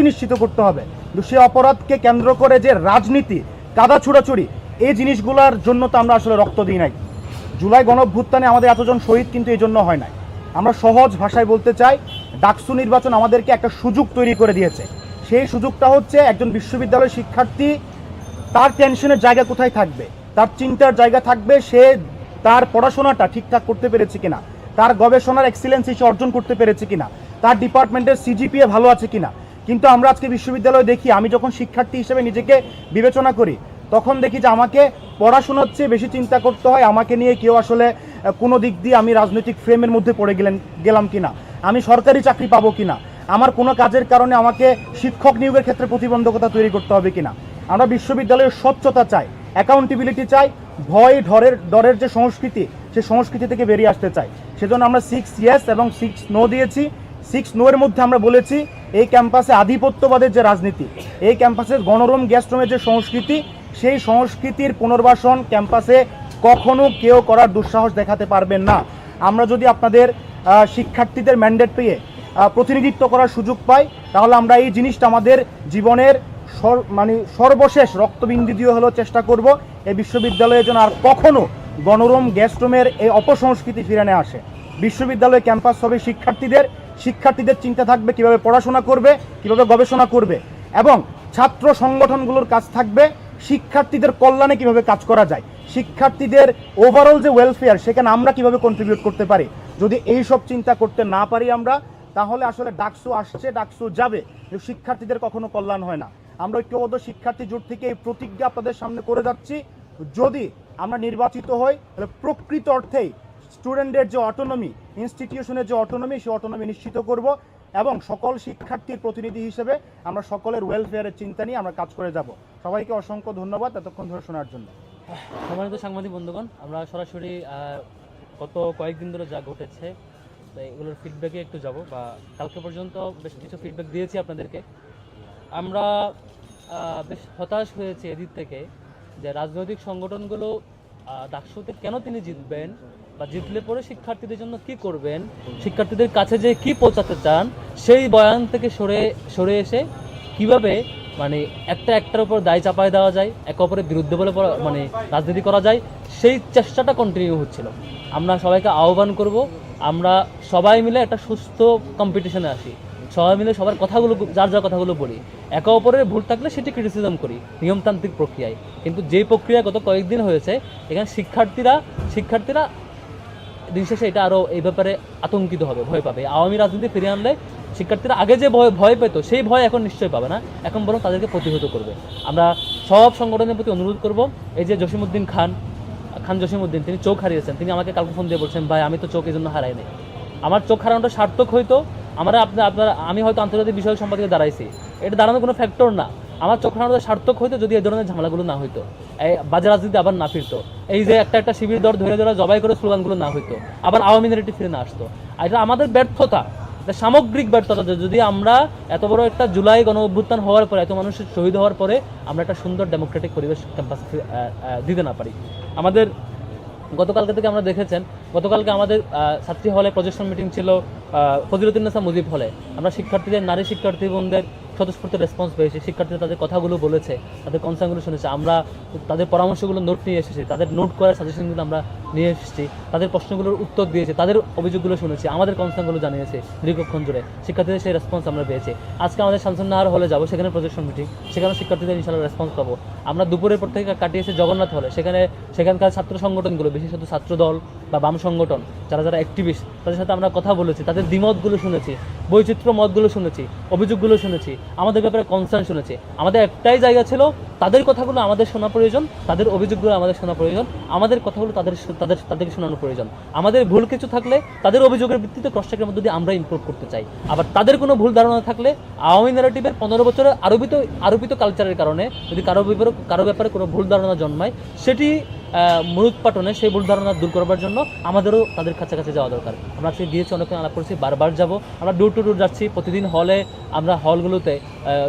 নিশ্চিত করতে হবে। কিন্তু সে অপরাধকে কেন্দ্র করে যে রাজনীতি, কাদা ছুড়াছুড়ি এই জিনিসগুলোর জন্য তো আমরা আসলে রক্ত দিই নাই। জুলাই গণভ্যুত্থানে আমাদের এতজন শহীদ কিন্তু এই জন্য হয় নাই। আমরা সহজ ভাষায় বলতে চাই, ডাকসু নির্বাচন আমাদেরকে একটা সুযোগ তৈরি করে দিয়েছে। সেই সুযোগটা হচ্ছে একজন বিশ্ববিদ্যালয়ের শিক্ষার্থী, তার টেনশনের জায়গা কোথায় থাকবে? তার চিন্তার জায়গা থাকবে সে তার পড়াশোনাটা ঠিকঠাক করতে পেরেছে কিনা? তার গবেষণার এক্সিলেন্স সে অর্জন করতে পেরেছে কিনা? তার ডিপার্টমেন্টের সিজিপিএ ভালো আছে কিনা? কিন্তু আমরা আজকে বিশ্ববিদ্যালয়ে দেখি, আমি যখন শিক্ষার্থী হিসেবে নিজেকে বিবেচনা করি, তখন দেখি যে আমাকে পড়াশোনার চেয়ে বেশি চিন্তা করতে হয়, আমাকে নিয়ে কেউ আসলে কোনো দিক দিয়ে আমি রাজনৈতিক ফ্রেমের মধ্যে পড়ে গেলেন, গেলাম কিনা? আমি সরকারি চাকরি পাবো কিনা? আমার কোনো কাজের কারণে আমাকে শিক্ষক নিয়োগের ক্ষেত্রে প্রতিবন্ধকতা তৈরি করতে হবে কিনা? আমরা বিশ্ববিদ্যালয়ের স্বচ্ছতা চাই অ্যাকাউন্টেবিলিটি চাই, ভয়, ডরের ডরের যে সংস্কৃতি, সে সংস্কৃতি থেকে বেরিয়ে আসতে চাই। সেজন্য আমরা সিক্স ইয়েস এবং সিক্স নো দিয়েছি। সিক্স নো এর মধ্যে আমরা বলেছি এই ক্যাম্পাসে আধিপত্যবাদের যে রাজনীতি, এই ক্যাম্পাসের গণরুম গ্যাস্ট্রুমের যে সংস্কৃতি, সেই সংস্কৃতির পুনর্বাসন ক্যাম্পাসে কখনো কেউ করার দুঃসাহস দেখাতে পারবেন না। আমরা যদি আপনাদের শিক্ষার্থীদের ম্যান্ডেট পেয়ে প্রতিনিধিত্ব করার সুযোগ পাই, তাহলে আমরা এই জিনিসটা আমাদের জীবনের সর- মানে সর্বশেষ রক্তবিন্দু দিয়ে হলেও চেষ্টা করব এই বিশ্ববিদ্যালয়ের জন্য আর কখনো গণরুম গ্যাস্ট্রুমের এই অপসংস্কৃতি ফিরে আসে। বিশ্ববিদ্যালয় ক্যাম্পাস হবে শিক্ষার্থীদের শিক্ষার্থীদের চিন্তা থাকবে কীভাবে পড়াশোনা করবে, কীভাবে গবেষণা করবে এবং ছাত্র সংগঠনগুলোর কাজ থাকবে শিক্ষার্থীদের কল্যাণে কীভাবে কাজ করা যায়। শিক্ষার্থীদের ওভারঅল যে ওয়েলফেয়ার সেখানে আমরা কীভাবে কন্ট্রিবিউট করতে পারি। যদি এই সব চিন্তা করতে না পারি আমরা, তাহলে আসলে ডাকসু আসছে, ডাকসু যাবে। শিক্ষার্থীদের কখনো কল্যাণ হয় না। আমরা ঐক্যবদ্ধ শিক্ষার্থী জোট থেকে এই প্রতিজ্ঞা আপনাদের সামনে করে যাচ্ছি। যদি আমরা নির্বাচিত হই, তাহলে প্রকৃত অর্থেই স্টুডেন্টের যে অটোনমি ইনস্টিটিউশনের যে অটোনমি সেই অটোনমি নিশ্চিত করব এবং সকল শিক্ষার্থীর প্রতিনিধি হিসেবে আমরা সকলের ওয়েলফেয়ারের চিন্তা নিয়ে আমরা কাজ করে যাব। সবাইকে অসংখ্য ধন্যবাদ এতক্ষণ ধরে শোনার জন্য। সম্মানিত সাংবাদিক বন্ধুগণ, আমরা সরাসরি গত কয়েকদিন ধরে যা ঘটেছে এগুলোর ফিডব্যাকে একটু যাব, বা কালকে পর্যন্ত বেশ কিছু ফিডব্যাক দিয়েছি আপনাদেরকে। আমরা বেশ হতাশ হয়েছি এদিক থেকে যে রাজনৈতিক সংগঠনগুলো ডাকসুতে কেন তিনি জিতবেন বা জিতলে পরে শিক্ষার্থীদের জন্য কি করবেন, শিক্ষার্থীদের কাছে যে কি পৌঁছাতে চান, সেই বয়ান থেকে সরে সরে এসে কীভাবে মানে একটা একটার উপর দায় চাপায় দেওয়া যায়, একে অপরের বিরুদ্ধে বলে মানে রাজনীতি করা যায়, সেই চেষ্টাটা কন্টিনিউ হচ্ছিল। আমরা সবাইকে আহ্বান করব, আমরা সবাই মিলে একটা সুস্থ কম্পিটিশনে আসি। সবাই মিলে সবার কথাগুলো, যার যার কথাগুলো বলি। একে অপরের ভুল থাকলে সেটি ক্রিটিসিজম করি, নিয়মতান্ত্রিক প্রক্রিয়ায়। কিন্তু যেই প্রক্রিয়া গত কয়েকদিন হয়েছে, এখানে শিক্ষার্থীরা শিক্ষার্থীরা দিন শেষে এটা আরও এই ব্যাপারে আতঙ্কিত হবে, ভয় পাবে। আওয়ামী রাজনীতি ফিরিয়ে আনলে শিক্ষার্থীরা আগে যে ভয় ভয় পেত, সেই ভয় এখন নিশ্চয়ই পাবে না। এখন বরং তাদেরকে প্রতিহত করবে। আমরা সব সংগঠনের প্রতি অনুরোধ করব, এই যে জসিমউদ্দিন খান খান জসিমুদ্দিন তিনি চোখ হারিয়েছেন। তিনি আমাকে কালকে ফোন দিয়ে বলছেন, ভাই, আমি তো চোখ এই জন্য হারাই নাই। আমার চোখ হারানোটা সার্থক হয়তো আমরা আপনার আপনার, আমি হয়তো আন্তর্জাতিক বিষয় সম্পাদকে দাঁড়াইছি। এটা দাঁড়ানোর কোনো ফ্যাক্টর না। আমার চোখ হারানোটা সার্থক হইতো যদি এই ধরনের ঝামেলাগুলো না হইতো। এই বাজে রাজনীতি আবার না ফিরতো। এই যে একটা একটা শিবির দর ধরে ধরে জবাই করে স্লোগানগুলো না হইতো আবার আওয়ামী নেগেটিভ ফিরে না আসতো। আর এটা আমাদের ব্যর্থতা সামগ্রিক ব্যর্থতা যদি আমরা এত বড় একটা জুলাই গণ অভ্যুত্থান হওয়ার পরে এত মানুষের শহীদ হওয়ার পরে আমরা একটা সুন্দর ডেমোক্রেটিক পরিবেশ ক্যাম্পাসে দিতে না পারি। আমাদের গতকালকে থেকে আমরা দেখেছেন গতকালকে আমাদের ছাত্রী হলে প্রজেকশন মিটিং ছিল আহ, নাসা মুজিব হলে। আমরা শিক্ষার্থীদের নারী শিক্ষার্থী বোনদের স্বতঃস্ফূর্ত রেসপন্স পেয়েছি, শিক্ষার্থীরা তাদের কথাগুলো বলেছে, তাদের কনসার্নগুলো শুনেছে, আমরা তাদের পরামর্শগুলো নোট নিয়ে এসেছি, তাদের নোট করার সাজেশনগুলো আমরা নিয়ে এসেছি, তাদের প্রশ্নগুলোর উত্তর দিয়েছে, তাদের অভিযোগগুলো শুনেছি, আমাদের কনসার্নগুলো জানিয়েছে দীর্ঘক্ষণ জুড়ে শিক্ষার্থীদের সেই রেসপন্স আমরা পেয়েছি। আজকে আমাদের শামসুন্নাহার হলে যাব, সেখানে প্রজেকশন মিটিং সেখানে শিক্ষার্থীদের ইনশাল্লাহ রেসপন্স পাবো। আমরা দুপুরের পর থেকে কাটিয়েছি জগন্নাথ হলে সেখানে সেখানকার ছাত্র সংগঠনগুলো, বিশেষত ছাত্র দল বা বাম সংগঠন, যারা যারা অ্যাক্টিভিস্ট তাদের সাথে আমরা কথা বলেছি, তাদের দ্বিমতগুলো শুনেছি, বৈচিত্র্য মতগুলো শুনেছি, অভিযোগগুলো শুনেছি আমাদের ব্যাপারে কনসার্ন শুনেছে। আমাদের একটাই জায়গা ছিল, তাদের কথাগুলো আমাদের শোনা প্রয়োজন, তাদের অভিযোগগুলো আমাদের শোনা প্রয়োজন, আমাদের কথাগুলো তাদের তাদের, তাদেরকে শোনানো প্রয়োজন। আমাদের ভুল কিছু থাকলে তাদের অভিযোগের ভিত্তিতে ক্রসচেকের মধ্যে দিয়ে আমরা ইমপ্রুভ করতে চাই। আবার তাদের কোনো ভুল ধারণা থাকলে আওয়ামী ন্যারেটিভের পনেরো বছরের আরোপিত আরোপিত কালচারের কারণে যদি কারও ব্যাপারে কারও ব্যাপারে কোনো ভুল ধারণা জন্মায়, সেটি মূলোৎপাটনে সেই ভুল ধারণা দূর করবার জন্য আমাদেরও তাদের কাছাকাছি যাওয়া দরকার। আমরা আজকে দিয়েছি অনেকক্ষণ আলাপ করেছি, বারবার যাব। আমরা ডোর টু ডোর যাচ্ছি, প্রতিদিন হলে আমরা হলগুলোতে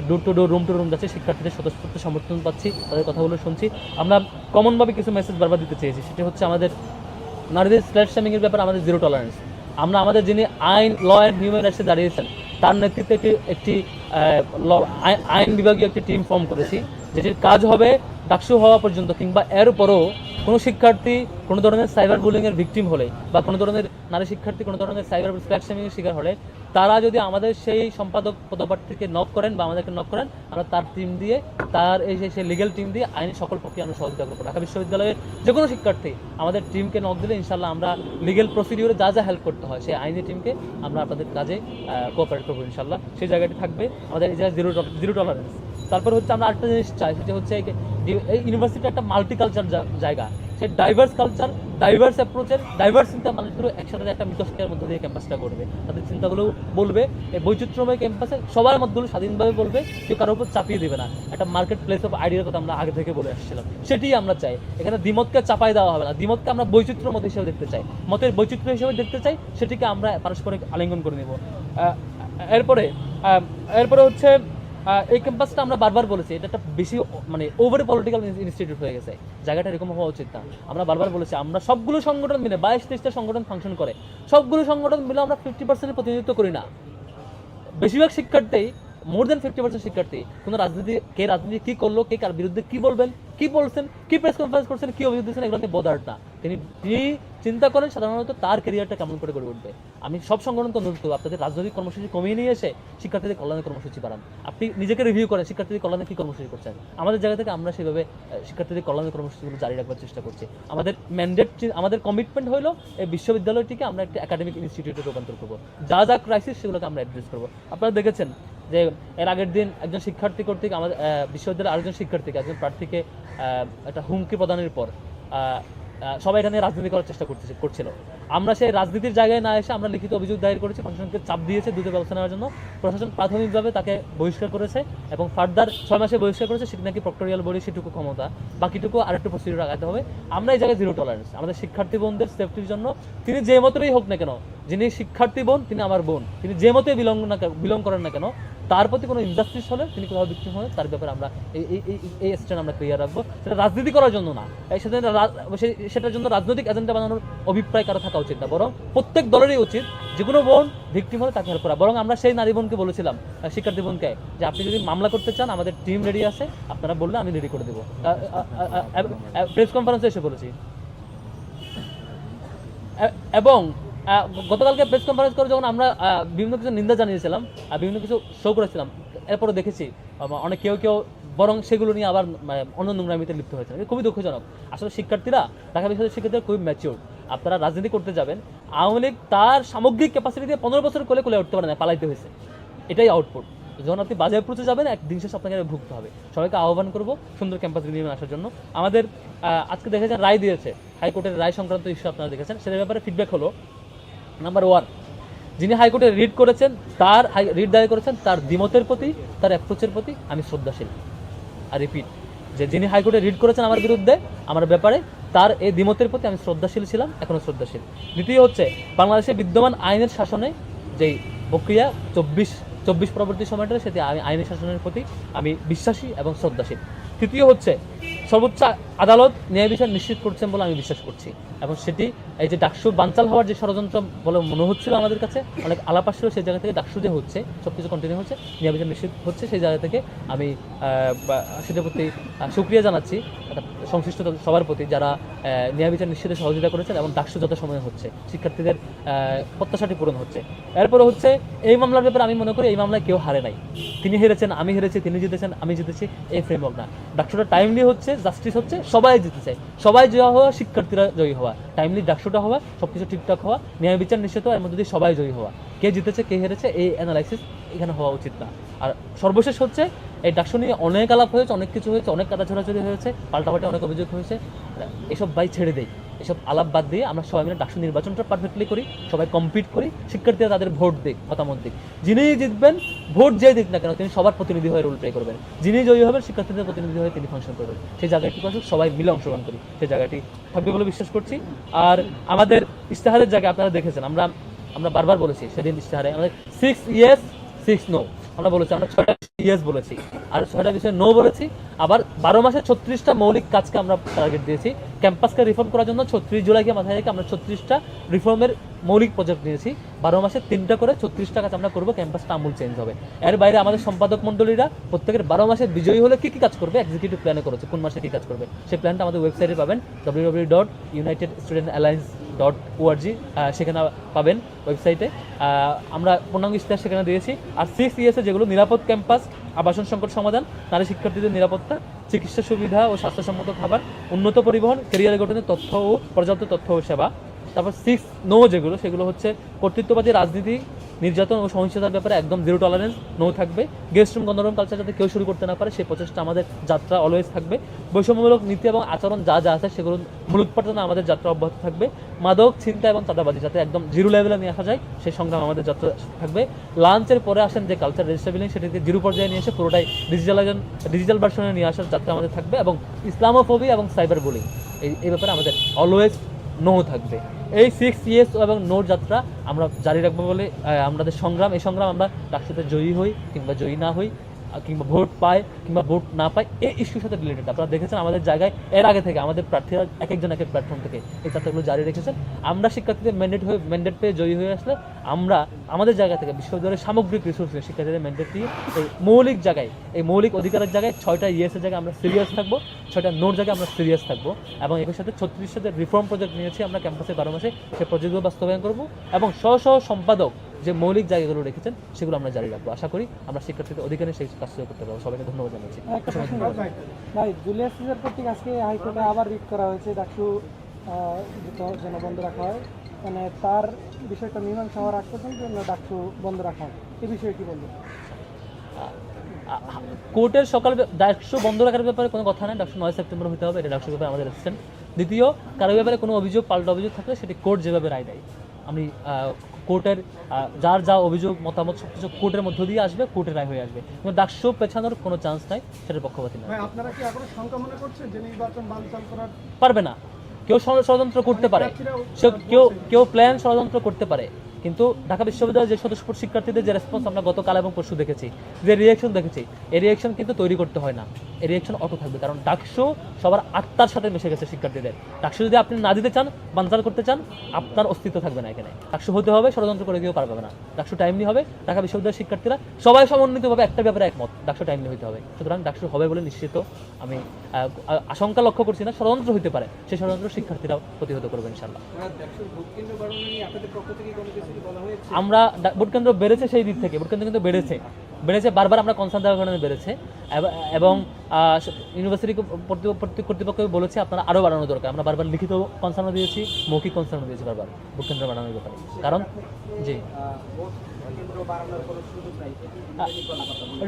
door to door room to room যাচ্ছি, শিক্ষার্থীদের স্বতঃস্ফূর্ত সমর্থন পাচ্ছি, তাদের কথাগুলো শুনছি। আমরা কমনভাবে কিছু মেসেজ বারবার দিতে চেয়েছি, সেটি হচ্ছে আমাদের নারীদের স্ল্যাট শ্যামিংয়ের ব্যাপারে আমাদের জিরো টলারেন্স আমরা আমাদের যিনি আইন ল অ্যান্ড হিউম্যান রাইটসে দাঁড়িয়েছেন, তার নেতৃত্বে একটি একটি আইন বিভাগীয় একটি টিম ফর্ম করেছি, যেটির কাজ হবে ডাকসু হওয়া পর্যন্ত কিংবা এর উপরও কোনো শিক্ষার্থী কোনো ধরনের সাইবার বুলিংয়ের ভিকটিম হলে বা কোনো ধরনের নারী শিক্ষার্থী কোনো ধরনের সাইবার স্ল্যাকশামিংয়ের শিকার হলে, তারা যদি আমাদের সেই সম্পাদক পদপ্রার্থীকে নক করেন বা আমাদেরকে নক করেন, আমরা তার টিম দিয়ে, তার এই যে, সেই লিগেল টিম দিয়ে আইনি সকল প্রক্রিয়া আমরা সহযোগিতা করব। ঢাকা বিশ্ববিদ্যালয়ের যে কোনো শিক্ষার্থী আমাদের টিমকে নক দিলে ইনশাল্লাহ আমরা লিগেল প্রসিডিওরে যা যা হেল্প করতে হয়, সেই আইনি টিমকে আমরা আপনাদের কাজে কোঅপারেট করব ইনশাল্লাহ সেই জায়গাটি থাকবে আমাদের এই জিরো জিরো টলারেন্স তারপর হচ্ছে আমরা আরেকটা জিনিস চাই, সেটা হচ্ছে এই- ইউনিভার্সিটি একটা মাল্টিকালচার জায়গা। সেই ডাইভার্স কালচার ডাইভার্স অ্যাপ্রোচের ডাইভার্স চিন্তা মানুষগুলো একসাথে একটা মিথস্ক্রিয়ার মধ্যে দিয়ে ক্যাম্পাসটা করবে তাদের চিন্তাগুলো বলবে, এই বৈচিত্র্যময় ক্যাম্পাসে সবার মধ্যে স্বাধীনভাবে বলবে, কেউ কারোর উপর চাপিয়ে দেবে না। একটা মার্কেট প্লেস অফ আইডিয়ার কথা আমরা আগে থেকে বলে আসছিলাম। সেটি আমরা চাই। এখানে দ্বিমতকে চাপাই দেওয়া হবে না। দ্বিমতকে আমরা বৈচিত্র্য মত হিসেবে দেখতে চাই। মতের বৈচিত্র্য হিসেবে দেখতে চাই, সেটিকে আমরা পারস্পরিক আলিঙ্গন করে নেব। এরপরে এরপরে হচ্ছে এই ক্যাম্পাসটা আমরা বারবার বলেছি, এটা একটা বেশি মানে ওভার পলিটিক্যাল ইনস্টিটিউট হয়ে গেছে। জায়গাটা এরকম হওয়া উচিত না। আমরা বারবার বলেছি, আমরা সবগুলো সংগঠন মিলে, বাইশ তেইশটা সংগঠন ফাংশন করে, সবগুলো সংগঠন মিলে আমরা ফিফটি পার্সেন্টের প্রতিনিধিত্ব করি না। বেশিরভাগ শিক্ষার্থী মোর দেন ফিফটি পার্সেন্ট শিক্ষার্থী, কোনো রাজনীতি, কে রাজনীতি কি করল, কে কার বিরুদ্ধে কি বলবেন, কি বলছেন, কি প্রেস কনফারেন্স করছেন, কি অভিযোগ দিচ্ছেন এগুলো বোধার না। তিনি তিনি চিন্তা করেন সাধারণত তার কেরিয়ারটা কেমন করে গড়ে উঠবে। আমি সব সংগঠনকে অনুরোধ করব, আপনাদের রাজনৈতিক কর্মসূচি কমিয়ে নিয়ে এসে শিক্ষার্থীদের কল্যাণের কর্মসূচি বাড়ান। আপনি নিজেকে রিভিউ করেন, শিক্ষার্থীদের কল্যাণে কী কর্মসূচি করছেন? আমাদের জায়গা থেকে আমরা সেভাবে শিক্ষার্থীদের কল্যাণের কর্মসূচিগুলো জারি রাখবার চেষ্টা করছি। আমাদের ম্যান্ডেট আমাদের কমিটমেন্ট হলো এই বিশ্ববিদ্যালয়টিকে আমরা একটি একাডেমিক ইনস্টিটিউটে রূপান্তর করব। যা যা ক্রাইসিস সেগুলোকে আমরা অ্যাড্রেস করব। আপনারা দেখেছেন যে এর আগের দিন একজন শিক্ষার্থী কর্তৃক আমাদের বিশ্ববিদ্যালয়ের আরেকজন শিক্ষার্থীকে, একজন প্রার্থীকে একটা হুমকি প্রদানের পর সবাই এখানে রাজনীতি করার চেষ্টা করতেছে করছিল। আমরা সেই রাজনীতির জায়গায় না এসে আমরা লিখিত অভিযোগ দায়ের করেছি, প্রশাসনকে চাপ দিয়েছে দ্রুত ব্যবস্থা নেওয়ার জন্য। প্রশাসন প্রাথমিকভাবে তাকে বহিষ্কার করেছে এবং ফার্দার ছয় মাসে বহিষ্কার করেছে, সেটি নাকি প্রক্টোরিয়াল বডি, সেটুকু ক্ষমতা। বাকিটুকু আরেকটু প্রসিডিউর আগাতে হবে। আমরা এই জায়গায় জিরো টলারেন্স আমাদের শিক্ষার্থী বোনদের সেফটির জন্য তিনি যে মতেরই হোক না কেন, যিনি শিক্ষার্থী বোন, তিনি আমার বোন। তিনি যে মতে বিলং না বিলং করেন না কেন তার প্রতি কোনো ইনজাস্টিস হলে তিনি কোথাও বিক্রি হলে তার ব্যাপারে আমরা এই এই এই স্ট্যান্ড আমরা ক্লিয়ার রাখব। সেটা রাজনীতি করার জন্য না। সেটা সেটার জন্য রাজনৈতিক এজেন্ডা বানানোর অভিপ্রায় কারও থাকা উচিত না। বরং প্রত্যেক দলেরই উচিত যে কোনো বোন ভিক্টিম হলে তাকে হেল্প করা। বরং আমরা সেই নারী বোনকে বলেছিলাম শিক্ষার্থী বোনকে, যে আপনি যদি মামলা করতে চান, আমাদের টিম রেডি আছে, আপনারা বললে আমি রেডি করে দেবো। প্রেস কনফারেন্সে এসে বলেছি। এবং গতকালকে প্রেস কনফারেন্স করে যখন আমরা বিভিন্ন কিছু নিন্দা জানিয়েছিলাম, আর বিভিন্ন কিছু শো করেছিলাম এরপরে দেখেছি অনেক কেউ কেউ বরং সেগুলো নিয়ে আবার অন্য নোংরামিতে লিপ্ত হয়েছে খুবই দুঃখজনক। আসলে শিক্ষার্থীরা, ঢাকা বিশ্ববিদ্যালয়ের শিক্ষার্থীরা খুবই ম্যাচিওর আপনারা রাজনীতি করতে যাবেন। আওয়ামী লীগ তার সামগ্রিক ক্যাপাসিটি দিয়ে পনেরো বছর কোলে কোলে উঠতে পারে না, পালাইতে হয়েছে। এটাই আউটপুট যখন আপনি বাজার প্রচে যাবেন একদিন শেষে আপনাকে ভুগতে হবে। সবাইকে আহ্বান করব সুন্দর ক্যাম্পাস নিয়ে আসার জন্য। আমাদের আজকে দেখেছেন, রায় দিয়েছে। হাইকোর্টের রায় সংক্রান্ত ইস্যু আপনারা দেখেছেন। সেটার ব্যাপারে ফিডব্যাক হলো। নাম্বার ওয়ান যিনি হাইকোর্টে রিড করেছেন, তার রিড দায়ের করেছেন, তার দ্বিমতের প্রতি, তার অ্যাপ্রোচের প্রতি আমি শ্রদ্ধাশীল। আর রিপিট যে যিনি হাইকোর্টে রিড করেছেন আমার বিরুদ্ধে, আমার ব্যাপারে, তার এই দ্বিমতের প্রতি আমি শ্রদ্ধাশীল ছিলাম এখনও শ্রদ্ধাশীল। দ্বিতীয় হচ্ছে, বাংলাদেশে বিদ্যমান আইনের শাসনে যেই প্রক্রিয়া, চব্বিশ চব্বিশ পরবর্তী সময়টা সেটি আমি, আইনের শাসনের প্রতি আমি বিশ্বাসী এবং শ্রদ্ধাশীল। তৃতীয় হচ্ছে, সর্বোচ্চ আদালত ন্যায় বিচার নিশ্চিত করছেন বলে আমি বিশ্বাস করছি। এবং সেটি এই যে ডাকসু বানচাল হওয়ার যে ষড়যন্ত্র বলে মনে হচ্ছিল আমাদের কাছে, অনেক আলাপ আসছিল, সেই জায়গা থেকে ডাকসু যে হচ্ছে সব কিছু কন্টিনিউ হচ্ছে, নিয়ে নিশ্চিত হচ্ছে, সেই জায়গা থেকে আমি সেটার প্রতি সুক্রিয়া জানাচ্ছি। সংশ্লিষ্ট সবার প্রতি যারা ন্যায় বিচার নিশ্চিতে সহযোগিতা করেছেন এবং ডাকসু যত সময় হচ্ছে, শিক্ষার্থীদের প্রত্যাশাটি পূরণ হচ্ছে। এরপরে হচ্ছে, এই মামলার ব্যাপারে আমি মনে করি এই মামলায় কেউ হারে নাই। তিনি হেরেছেন, আমি হেরেছি, তিনি জিতেছেন, আমি জিতেছি, এই ফ্রেমওয়ার্ক না। ডাকসুটা টাইমলি হচ্ছে জাস্টিস হচ্ছে, সবাই জিতেছে। সবাই জয়ী হওয়া, শিক্ষার্থীরা জয়ী হওয়া। টাইমলি ডাকসুটা হওয়া সব কিছু ঠিকঠাক হওয়া, ন্যায় বিচার নিশ্চিত হওয়া মধ্যে দিয়ে সবাই জয়ী হওয়া। কে জিতেছে, কে হেরেছে, এই অ্যানালাইসিস এখানে হওয়া উচিত না। আর সর্বশেষ হচ্ছে, এই ডাকসু নিয়ে অনেক আলাপ হয়েছে, অনেক কিছু হয়েছে, অনেক কাদা ছড়াছড়ি হয়েছে, পাল্টাপাল্টি অনেক অভিযোগ হয়েছে। এসব বাই ছেড়ে দেই, এসব আলাপ বাদ দিয়ে আমরা সবাই মিলে ডাকসু নির্বাচনটা পারফেক্টলি করি, সবাই কম্পিট করি, শিক্ষার্থীরা তাদের ভোট দিক, মতামত দিক। যিনি জিতবেন, ভোট যে দিক না কেন, তিনি সবার প্রতিনিধি হয়ে রোল প্লে করবেন। যিনি জয়ী হবেন, শিক্ষার্থীদের প্রতিনিধি হয়ে তিনি ফাংশন করবেন। সেই জায়গাটি আসুক সবাই মিলে অংশগ্রহণ করি, সেই জায়গাটি থাকবে বলে বিশ্বাস করছি। আর আমাদের ইশতেহারের জায়গায় আপনারা দেখেছেন, আমরা আমরা বারবার বলেছি, সেদিন ইশতেহারে আমাদের সিক্স ইয়েস সিক্স নো আমরা বলেছি, আমরা ছয়টা ইয়েস বলেছি। আর ছয়টা বিষয়ে নো বলেছি। আবার বারো মাসে ছত্রিশটা মৌলিক কাজকে আমরা টার্গেট দিয়েছি। ক্যাম্পাসকে রিফর্ম করার জন্য ছত্রিশ জুলাইকে মাথায় রেখে আমরা ছত্রিশটা রিফর্মের মৌলিক প্রজেক্ট নিয়েছি। বারো মাসে তিনটা করে ছত্রিশটা কাজ আমরা করব ক্যাম্পাসটা আমূল চেঞ্জ হবে। এর বাইরে আমাদের সম্পাদক মণ্ডলীরা প্রত্যেকের বারো মাসে বিজয়ী হলে কী কী কাজ করবে? এক্সিকিউটিভ প্ল্যানে করেছে। কোন মাসে কী কাজ করবে? সেই প্ল্যানটা আমাদের ওয়েবসাইটে পাবেন। W W dot united student alliance dot O R G সেখানে পাবেন ওয়েবসাইটে আমরা পূর্ণাঙ্গ ইস্তাহার সেখানে দিয়েছি। আর সিক্স ইয়েসে যেগুলো নিরাপদ ক্যাম্পাস আবাসন সংকট সমাধান, নারী শিক্ষার্থীদের নিরাপত্তা, চিকিৎসা সুবিধা ও স্বাস্থ্যসম্মত খাবার, উন্নত পরিবহন কেরিয়ার গঠনের তথ্য ও পর্যাপ্ত তথ্য ও সেবা। তারপর সিক্স নো যেগুলো, সেগুলো হচ্ছে কর্তৃত্ববাদী রাজনীতি নির্যাতন ও সহিংসতার ব্যাপারে একদম জিরো টলারেন্স নো থাকবে। গেস্ট রুম গণরুম কালচার যাতে কেউ শুরু করতে না পারে, সেই প্রচেষ্টা আমাদের যাত্রা অলওয়েজ থাকবে। বৈষম্যমূলক নীতি এবং আচরণ যা যা আছে, সেগুলো মূলোৎপাটনে আমাদের যাত্রা অব্যাহত থাকবে। মাদক চিন্তা এবং চাঁদাবাজি যাতে একদম জিরো লেভেলে নিয়ে আসা যায়, সেই সংগ্রাম আমাদের যাত্রা থাকবে। লাঞ্চের পরে আসেন যে কালচার রেজিস্টার বিলিং সেটিকে জিরো পর্যায়ে নিয়ে এসে পুরোটাই ডিজিটালাইজেশন ডিজিটাল ভার্সনে নিয়ে আসার যাত্রা আমাদের থাকবে এবং ইসলামোফোবি এবং সাইবার বুলিং এই ব্যাপারে আমাদের অলওয়েজ নো থাকবে। এই সিক্স ইয়েস এবং নোর যাত্রা আমরা জারি রাখব বলে আমাদের সংগ্রাম, এই সংগ্রাম আমরা ডাকসাতে জয়ী হই কিংবা জয়ী না হই কিংবা ভোট পায় কিংবা ভোট না পায় এই ইস্যুর সাথে রিলেটেড আপনারা দেখেছেন আমাদের জায়গায়, এর আগে থেকে আমাদের প্রার্থীরা এক একজন এক এক প্ল্যাটফর্ম থেকে এই যাত্রাগুলো জারি রেখেছেন। আমরা শিক্ষার্থীদের ম্যান্ডেট হয়ে ম্যান্ডেট পেয়ে জয়ী হয়ে আসলে আমরা আমাদের জায়গা থেকে বিশ্ববিদ্যালয়ের সামগ্রিক রিসোর্স নিয়ে শিক্ষার্থীদের ম্যান্ডেট দিয়ে এই মৌলিক জায়গায়, এই মৌলিক অধিকারের জায়গায় ছয়টা ইয়েসের জায়গায় আমরা সিরিয়াস থাকব। ছয়টা নোর জায়গায় আমরা সিরিয়াস থাকব এবং এর সাথে ছত্রিশটা যে রিফর্ম প্রজেক্ট নিয়েছি আমরা ক্যাম্পাসে বারো মাসে সেই প্রজেক্টগুলো বাস্তবায়ন করব এবং স্ব স্ব সম্পাদক যে মৌলিক জায়গাগুলো রেখেছেন সেগুলো আমরা জারি রাখব। আশা করি আমরা শিক্ষার্থীদের অধিকারে সেই কাজটা করতে পারব। সবাইকে ধন্যবাদ জানাচ্ছি। ভাই জুলিয়াস সিজার কর্তৃক আজকে হাইকোর্টে আবার রিট করা হয়েছে আহ, যেন বন্ধ রাখা হয়। মানে তার বিষয়টা মীমাংসা হওয়ার আগ পর্যন্ত যেন ডাকসু বন্ধ রাখা হয়? এই বিষয়ে কি বলব কোর্টের সকাল ডাকশো বন্ধ রাখার ব্যাপারে কোনো কথা নেই। ডাকশো নয় সেপ্টেম্বর হতে হবে এটা ডাকশো ব্যাপারে আমাদের অ্যাসিস্ট্যান্ট দ্বিতীয় কারও ব্যাপারে কোনো অভিযোগ পাল্টা অভিযোগ থাকলে সেটি কোর্ট যেভাবে রায় দেয়। আমি কোর্টের যার যা অভিযোগ মতামত সব কিছু কোর্টের মধ্য দিয়ে আসবে কোর্টের রায় হয়ে আসবে। কিন্তু ডাকশো পেছানোর কোনো চান্স নাই সেটার পক্ষপাতী নয়। আপনারা কি এখনও শঙ্কা মনে করছেন যে নির্বাচন বানচাল করার? পারবে না। কেউ ষড়- ষড়যন্ত্র করতে পারে। সে কেউ কেউ প্ল্যান ষড়যন্ত্র করতে পারে। কিন্তু ঢাকা বিশ্ববিদ্যালয়ের যে স্বতঃস্ফূর্ত শিক্ষার্থীদের যে রেসপন্স আমরা গতকাল এবং পরশু দেখেছি, যে রিয়েকশন দেখেছি, এই রিয়েকশন কিন্তু তৈরি করতে হয় না। এই রিয়েকশন অটো থাকবে, কারণ ডাকশো সবার আত্মার সাথে মিশে গেছে শিক্ষার্থীদের। ডাকশো যদি আপনি না দিতে চান, বানচাল করতে চান, আপনার অস্তিত্ব থাকবে না এখানে। ডাকশো হতে হবে, ষড়যন্ত্র করে কেউ পারবে না। ডাকশো টাইমলি হবে, ঢাকা বিশ্ববিদ্যালয়ের শিক্ষার্থীরা সবাই সমন্বিতভাবে একটা ব্যাপারে একমত ডাকশো টাইমলি হতে হবে। সুতরাং ডাকশো হবে বলে নিশ্চিত, আমি আশঙ্কা লক্ষ্য করছি না, ষড়যন্ত্র হতে পারে, সেই ষড়যন্ত্র শিক্ষার্থীরাও প্রতিহত করবে ইনশাল্লাহ আমরা ভোটকেন্দ্র ভোট কেন্দ্র বেড়েছে সেই দিক থেকে ভোট কেন্দ্র কিন্তু বেড়েছে। বেড়েছে বারবার আমরা কনসার্ন দেওয়ার কারণে বেড়েছে। এবং ইউনিভার্সিটি কর্তৃ- কর্তৃ- কর্তৃপক্ষ বলেছে আপনারা আরও বাড়ানো দরকার। আমরা বারবার লিখিত কনসার্নও দিয়েছি মৌখিক কনসার্ন দিয়েছি বারবার ভোট কেন্দ্র বাড়ানোর ব্যাপারে। কারণ জি।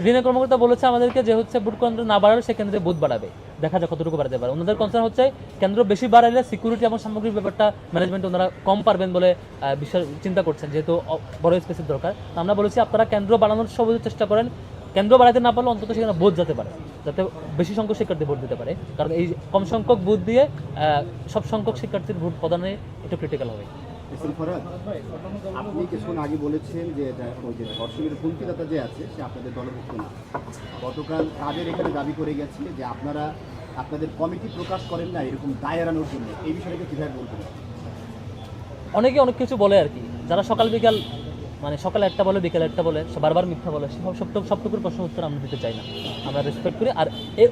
ঋণের কর্মকর্তা বলেছে আমাদেরকে যে হচ্ছে বুট কেন্দ্র না বাড়ালে সে কেন্দ্রে বুথ বাড়াবে। দেখা যাক কতটুকু বাড়াতে পারে। ওনাদের কনসার্ন হচ্ছে কেন্দ্র বেশি বাড়াইলে সিকিউরিটি এবং সামগ্রিক ব্যাপারটা ম্যানেজমেন্ট ওনারা কম পারবেন বলে বিষয় চিন্তা করছেন যেহেতু বড় স্পেসের দরকার। আমরা বলেছি আপনারা কেন্দ্র বাড়ানোর সব চেষ্টা করেন। কেন্দ্র বাড়াতে না পারলে অন্তত সেখানে ভোট যেতে পারে যাতে বেশি সংখ্যক শিক্ষার্থী ভোট দিতে পারে। কারণ এই কম সংখ্যক ভোট দিয়ে সব সংখ্যক শিক্ষার্থীর ভোট প্রদানে একটু ক্রিটিক্যাল হবে। আপনি কিছুক্ষণ আগে বলেছেন যে ওই যে যে আছে, সে আপনাদের দলভুক্ত না। গতকাল তাদের এখানে দাবি করে গেছে যে আপনারা আপনাদের কমিটি প্রকাশ করেন না, এরকম দায় এড়ানোর জন্য। এই বিষয়টাকে কীভাবে বলবেন? অনেকে অনেক কিছু বলে আর কি। যারা সকাল বিকাল মানে সকালে একটা বলে, বিকালে একটা বলে বারবার মিথ্যা বলে সব সবটুকু সবটুকুর প্রশ্ন উত্তর আমরা দিতে চাই না। আমরা রেসপেক্ট করি। আর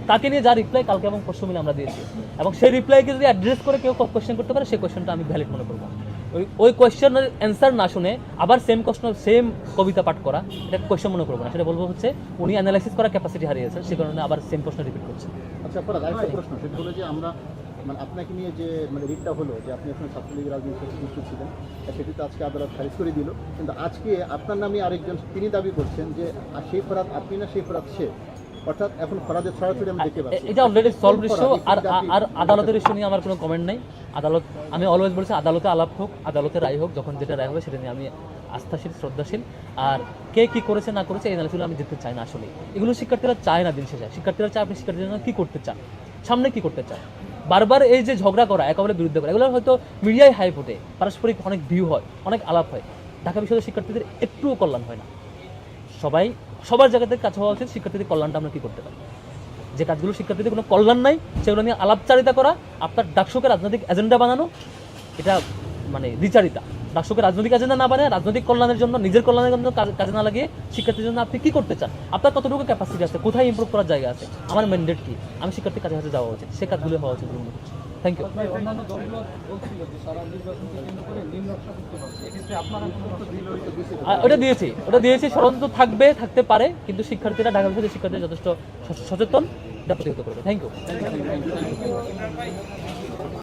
তাকে নিয়ে যা রিপ্লাই কালকে এবং পরশু মিলে আমরা দিয়েছি। এবং সেই রিপ্লাইকে যদি অ্যাড্রেস করে কেউ কোয়েশ্চেন করতে পারে, সেই কোয়েশ্চেনটা আমি ভ্যালিড মনে করব। ওই কোয়েশ্চেনের অ্যান্সার না শুনে আবার সেম প্রশ্ন সেম কবিতা পাঠ করা, এটা কোয়েশ্চেন মনে করব না। সেটা বলব হচ্ছে, উনি অ্যানালাইসিস করার ক্যাপাসিটি হারিয়েছেন সে কারণে আবার সেম প্রশ্ন রিপিট করছে। আচ্ছা প্রশ্ন, সেটা হলো যে আমরা মানে আপনাকে নিয়ে যে মানে রিটটা হলো, যে আপনি এখন ছাত্রলীগের রাজনীতির সাথে যুক্ত ছিলেন সেটি তো আজকে আদালত খারিজ করে দিল। কিন্তু আজকে আপনার নামে আরেকজন, তিনি দাবি করছেন যে সেই ফরাত আপনি না সেই ফরাদ সে? অর্থাৎ এখন ফরাদের সরাসরি আমি দেখতে পাচ্ছি। এটা অলরেডি সলভ ইস্যু আর আর আদালতের ইস্যু নিয়ে আমার কোনো কমেন্ট নেই। আদালত আমি অলওয়েজ বলছি আদালতে আলাপ হোক আদালতে রায় হোক যখন যেটা রায় হবে সেটা নিয়ে আমি আস্থাশীল শ্রদ্ধাশীল। আর কে কি করেছে না করেছে এই নালিশগুলো আমি দেখতে চাই না আসলে এগুলো শিক্ষার্থীরা চায় না দিন শেষে। শিক্ষার্থীরা চায় আপনি শিক্ষার্থীদের জন্য কী করতে চান? সামনে কি করতে চান? বারবার এই যে ঝগড়া করা একেবারে বিরুদ্ধে করা এগুলো হয়তো মিডিয়ায় হাই ফোটে পারস্পরিক অনেক ভিউ হয় অনেক আলাপ হয়। ঢাকা বিশ্ববিদ্যালয়ের শিক্ষার্থীদের একটুও কল্যাণ হয় না। সবাই সবার জায়গাতে কাজ হওয়া উচিত শিক্ষার্থীদের কল্যাণটা আমরা কী করতে পারি? যে কাজগুলো শিক্ষার্থীদের কোনো কল্যাণ নাই, সেগুলো নিয়ে আলাপচারিতা করা, আপনার ডাকসুকে রাজনৈতিক এজেন্ডা বানানো, এটা মানে দ্বিচারিতা। ডাকসুকে রাজনৈতিক এজেন্ডা না বানায় রাজনৈতিক কল্যাণের জন্য নিজের কল্যাণের জন্য কাজ- কাজে না লাগিয়ে শিক্ষার্থীর জন্য আপনি কি করতে চান? আপনার কতটুকু ক্যাপাসিটি আছে? কোথায় ইমপ্রুভ করার জায়গা আছে? আমার ম্যান্ডেট কি? আমি শিক্ষার্থীর কাছে কাছে যাওয়া উচিত। সে কাজগুলো হওয়া উচিত থ্যাংক ইউ ওটা দিয়েছি। ওটা দিয়েছি। ষড়যন্ত্র থাকবে থাকতে পারে। কিন্তু শিক্ষার্থীরা ঢাকা বিশ্ববিদ্যালয়ের শিক্ষার্থীরা যথেষ্ট সচেতন। এটা প্রতিহত করবে। Thank you